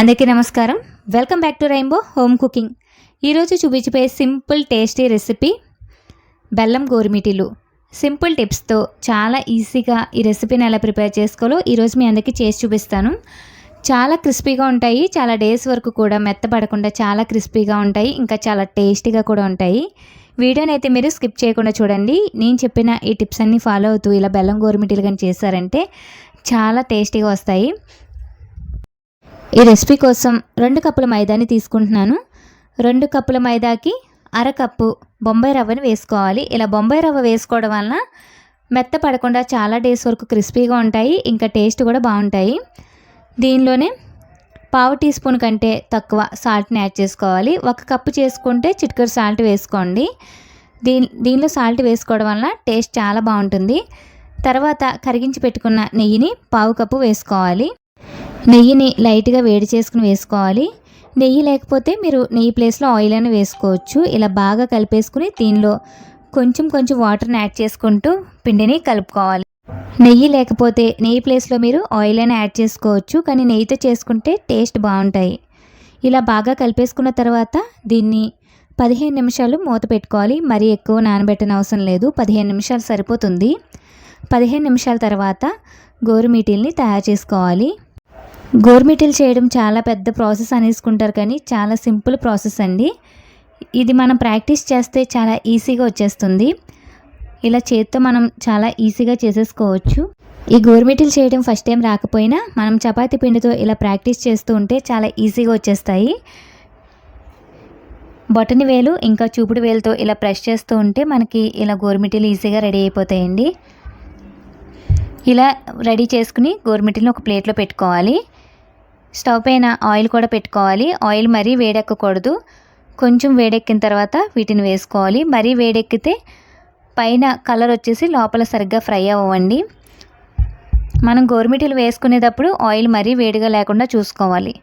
అందరికీ నమస్కారం. Welcome back to Rainbow Home Cooking ఈరోజు చూపించిపోయే సింపుల్ టేస్టీ రెసిపీ బెల్లం గోరుమిటీలు సింపుల్ టిప్స్తో చాలా ఈజీగా ఈ రెసిపీని ఎలా ప్రిపేర్ చేసుకోవాలో ఈరోజు మీ అందరికీ చేసి చూపిస్తాను. చాలా క్రిస్పీగా ఉంటాయి. చాలా డేస్ వరకు కూడా మెత్తపడకుండా చాలా క్రిస్పీగా ఉంటాయి. ఇంకా చాలా టేస్టీగా కూడా ఉంటాయి. వీడియోని అయితే మీరు స్కిప్ చేయకుండా చూడండి. నేను చెప్పిన ఈ టిప్స్ అన్నీ ఫాలో అవుతూ ఇలా బెల్లం గోరుమిటిలు కానీ చేశారంటే చాలా టేస్టీగా వస్తాయి. ఈ రెసిపీ కోసం రెండు కప్పుల మైదాని తీసుకుంటున్నాను. రెండు కప్పుల మైదాకి అరకప్పు బొంబాయి రవ్వని వేసుకోవాలి. ఇలా బొంబాయి రవ్వ వేసుకోవడం వలన మెత్త పడకుండా చాలా డేస్ వరకు క్రిస్పీగా ఉంటాయి. ఇంకా టేస్ట్ కూడా బాగుంటాయి. దీనిలోనే పావు టీ స్పూన్ కంటే తక్కువ సాల్ట్ని యాడ్ చేసుకోవాలి. ఒక కప్పు చేసుకుంటే చిటికెడు సాల్ట్ వేసుకోండి. దీని దీనిలో సాల్ట్ వేసుకోవడం వలన టేస్ట్ చాలా బాగుంటుంది. తర్వాత కరిగించి పెట్టుకున్న నెయ్యిని పావు కప్పు వేసుకోవాలి. నెయ్యిని లైట్గా వేడి చేసుకుని వేసుకోవాలి. నెయ్యి లేకపోతే మీరు నెయ్యి ప్లేస్లో ఆయిల్ అని వేసుకోవచ్చు. ఇలా బాగా కలిపేసుకుని దీనిలో కొంచెం కొంచెం వాటర్ని యాడ్ చేసుకుంటూ పిండిని కలుపుకోవాలి. నెయ్యి లేకపోతే నెయ్యి ప్లేస్లో మీరు ఆయిల్ అని యాడ్ చేసుకోవచ్చు. కానీ నెయ్యితో చేసుకుంటే టేస్ట్ బాగుంటాయి. ఇలా బాగా కలిపేసుకున్న తర్వాత దీన్ని పదిహేను నిమిషాలు మూత పెట్టుకోవాలి. మరీ ఎక్కువ నానబెట్టిన అవసరం లేదు. పదిహేను నిమిషాలు సరిపోతుంది. పదిహేను నిమిషాల తర్వాత గోరుమీటీల్ని తయారు చేసుకోవాలి. గోరుమిటీలు చేయడం చాలా పెద్ద ప్రాసెస్ అనేసుకుంటారు కానీ చాలా సింపుల్ ప్రాసెస్ అండి. ఇది మనం ప్రాక్టీస్ చేస్తే చాలా ఈజీగా వచ్చేస్తుంది. ఇలా చేత్తో మనం చాలా ఈజీగా చేసేసుకోవచ్చు. ఈ గోరుమిటీలు చేయడం ఫస్ట్ టైం రాకపోయినా మనం చపాతి పిండితో ఇలా ప్రాక్టీస్ చేస్తూ ఉంటే చాలా ఈజీగా వచ్చేస్తాయి. బొటని వేలు ఇంకా చూపుడు వేలుతో ఇలా ప్రెస్ చేస్తూ ఉంటే మనకి ఇలా గోరుమిటీలు ఈజీగా రెడీ అయిపోతాయండి. ఇలా రెడీ చేసుకుని గోరుమిటీలను ఒక ప్లేట్లో పెట్టుకోవాలి. స్టవ్ పైన ఆయిల్ కూడా పెట్టుకోవాలి. ఆయిల్ మరీ వేడెక్కకూడదు. కొంచెం వేడెక్కిన తర్వాత వీటిని వేసుకోవాలి. మరీ వేడెక్కితే పైన కలర్ వచ్చేసి లోపల సరిగ్గా ఫ్రై అవ్వండి. మనం గోరుమిటీలు వేసుకునేటప్పుడు ఆయిల్ మరీ వేడిగా లేకుండా చూసుకోవాలి.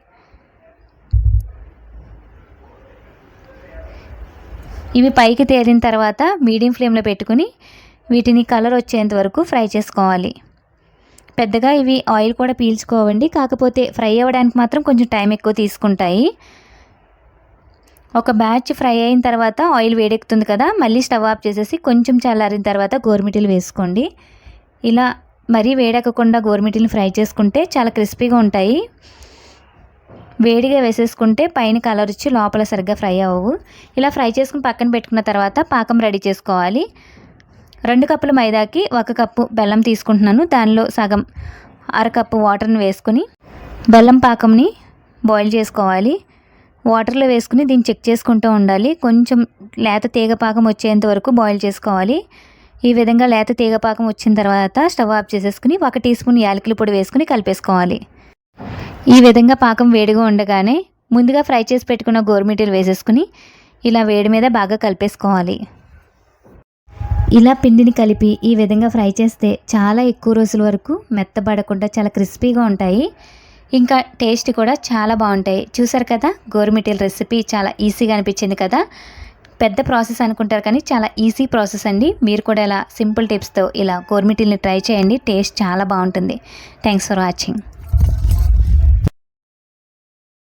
ఇవి పైకి తేలిన తర్వాత మీడియం ఫ్లేమ్లో పెట్టుకుని వీటిని కలర్ వచ్చేంత వరకు ఫ్రై చేసుకోవాలి. పెద్దగా ఇవి ఆయిల్ కూడా పీల్చుకోవండి. కాకపోతే ఫ్రై అవ్వడానికి మాత్రం కొంచెం టైం ఎక్కువ తీసుకుంటాయి. ఒక బ్యాచ్ ఫ్రై అయిన తర్వాత ఆయిల్ వేడెక్కుతుంది కదా మళ్ళీ స్టవ్ ఆఫ్ చేసేసి కొంచెం చల్లారిన తర్వాత గోరుమిటీలు వేసుకోండి. ఇలా మరీ వేడెక్కకుండా గోరుమిటీలు ఫ్రై చేసుకుంటే చాలా క్రిస్పీగా ఉంటాయి. వేడిగా వేసేసుకుంటే పైన కలర్ వచ్చి లోపల సరిగ్గా ఫ్రై అవ్వవు. ఇలా ఫ్రై చేసుకుని పక్కన పెట్టుకున్న తర్వాత పాకం రెడీ చేసుకోవాలి. రెండు కప్పుల మైదాకి ఒక కప్పు బెల్లం తీసుకుంటున్నాను. దానిలో సగం అరకప్పు వాటర్ని వేసుకుని బెల్లం పాకంని బాయిల్ చేసుకోవాలి. వాటర్లో వేసుకుని దీన్ని చెక్ చేసుకుంటూ ఉండాలి. కొంచెం లేత తీగ పాకం వచ్చేంత వరకు బాయిల్ చేసుకోవాలి. ఈ విధంగా లేత తీగ పాకం వచ్చిన తర్వాత స్టవ్ ఆఫ్ చేసేసుకుని ఒక టీ స్పూన్ యాలకుల పొడి వేసుకుని కలిపేసుకోవాలి. ఈ విధంగా పాకం వేడిగా ఉండగానే ముందుగా ఫ్రై చేసి పెట్టుకున్న గోరుమిటీలు వేసేసుకుని ఇలా వేడి మీద బాగా కలిపేసుకోవాలి. ఇలా పిండిని కలిపి ఈ విధంగా ఫ్రై చేస్తే చాలా ఎక్కువ రోజుల వరకు మెత్తబడకుండా చాలా క్రిస్పీగా ఉంటాయి. ఇంకా టేస్ట్ కూడా చాలా బాగుంటాయి. చూసారు కదా గోరుమిటీల రెసిపీ చాలా ఈజీగా అనిపించింది కదా. పెద్ద ప్రాసెస్ అనుకుంటారు కానీ చాలా ఈజీ ప్రాసెస్ అండి. మీరు కూడా ఇలా సింపుల్ టిప్స్తో ఇలా గోరుమిటీల్ని ట్రై చేయండి. టేస్ట్ చాలా బాగుంటుంది. Thanks for watching.